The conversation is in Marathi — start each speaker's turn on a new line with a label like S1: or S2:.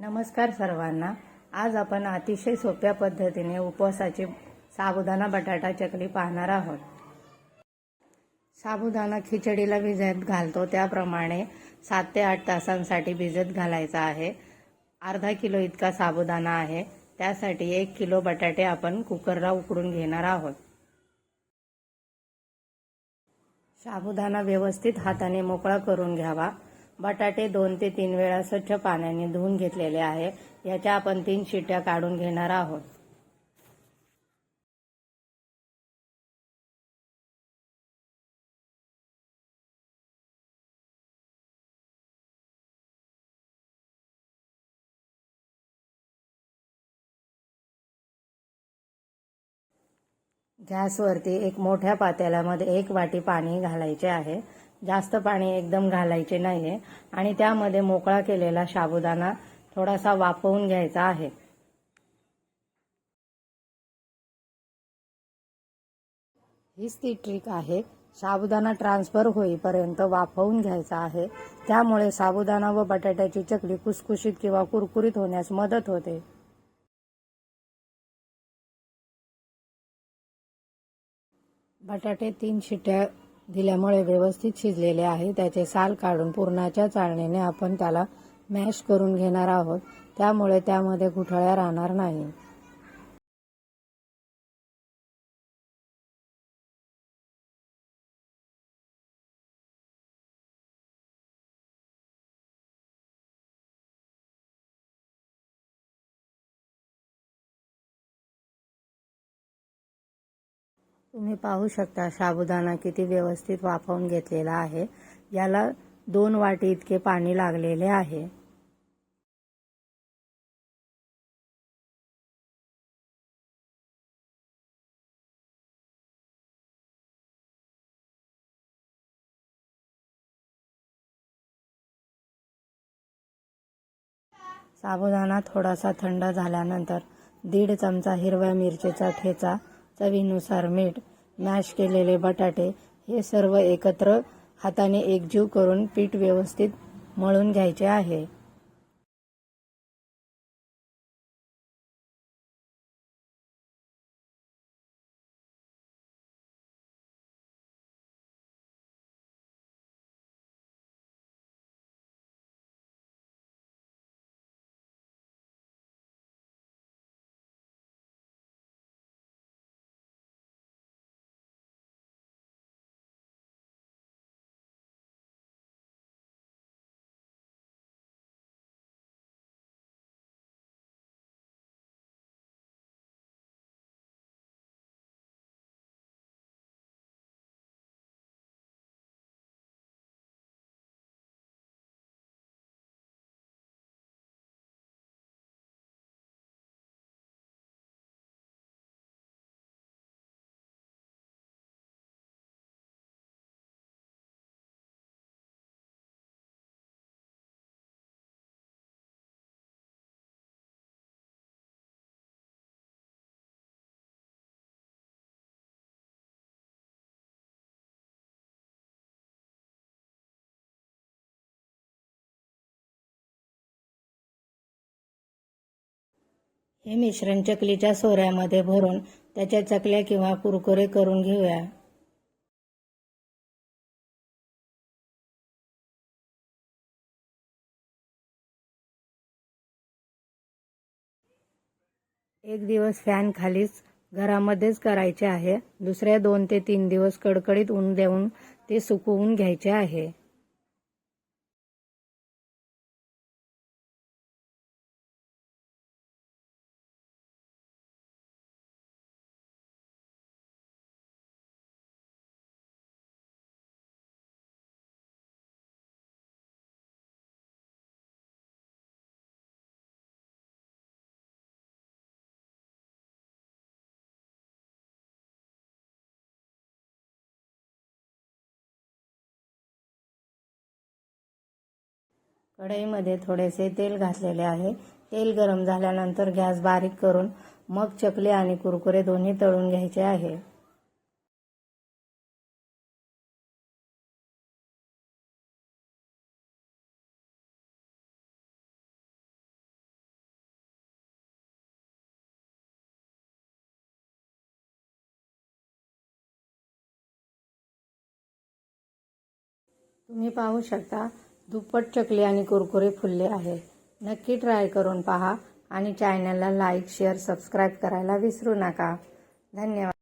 S1: नमस्कार सर्वांना. आज आपण अतिशय सोप्या पद्धतीने उपवासाची साबुदाणा बटाटा चकली पाहणार आहोत. साबुदाणा खिचडीला भिजत घालतो. त्याप्रमाणे सात ते आठ तासांसाठी भिजत घालायचा आहे. अर्धा किलो इतका साबुदाणा आहे. त्यासाठी एक किलो बटाटे आपण कुकरला उकडून घेणार आहोत. साबुदाणा व्यवस्थित हाताने मोकळा करून घ्यावा. बटाटे दोन ते तीन वेळा स्वच्छ पाण्याने धुवून घेतलेले आहे. याच्या आपण तीन शिट्या काढून घेणार आहोत. गॅसवरती एक मोठ्या पातेल्यामध्ये एक वाटी पाणी घालायचे आहे. जास्त पाणी एकदम घालायचे नाहीये. आणि त्यामध्ये मोकळा केलेला साबुदाणा थोडासा वाफवून घ्यायचा आहे. हीच ती ट्रिक आहे. साबुदाणा ट्रान्सफर होईपर्यंत वाफवून घ्यायचा आहे. त्यामुळे साबुदाणा व बटाट्याची चकली कुसकुशीत किंवा कुरकुरीत होण्यास मदत होते. बटाटे तीन शिट्या दिल्यामुळे व्यवस्थित शिजलेले आहे. त्याचे साल काढून पुरणाच्या चाळणीने आपण त्याला मॅश करून घेणार आहोत. त्यामुळे त्यामध्ये गुठळ्या राहणार नाही. तुम्ही पाहू शकता साबुदाणा किती व्यवस्थित वाफवून घेतलेला आहे. याला दोन वाटी इतके पाणी लागलेले आहे. साबुदाणा थोडासा थंड झाल्यानंतर दीड चमचा हिरव्या मिरचीचा ठेचा चवीनुसार मीठ मॅश केलेले बटाटे हे सर्व एकत्र हाताने एकजीव करून पीठ व्यवस्थित मळून घ्यायचे आहे. हे मिश्रण चकलीच्या सोऱ्यामध्ये भरून त्याच्या चकल्या किंवा कुरकुरे करून घेऊया. एक दिवस फॅन खालीच घरामध्येच करायचे आहे. दुसऱ्या दोन ते तीन दिवस कडकडीत ऊन देऊन ते सुकवून घ्यायचे आहे. कढईमध्ये थोडेसे तेल घातलेले आहे. तेल गरम झाल्यानंतर गॅस बारीक करून मग चकले आणि कुरकुरे दोन्ही तळून घ्यायचे आहे. तुम्ही पाहू शकता दुप्पट चकली आणि कुरकुरे फुलले आहे नक्की ट्राय करून पहा आणि चॅनलला लाईक शेअर सबस्क्राईब करायला विसरू नका. धन्यवाद.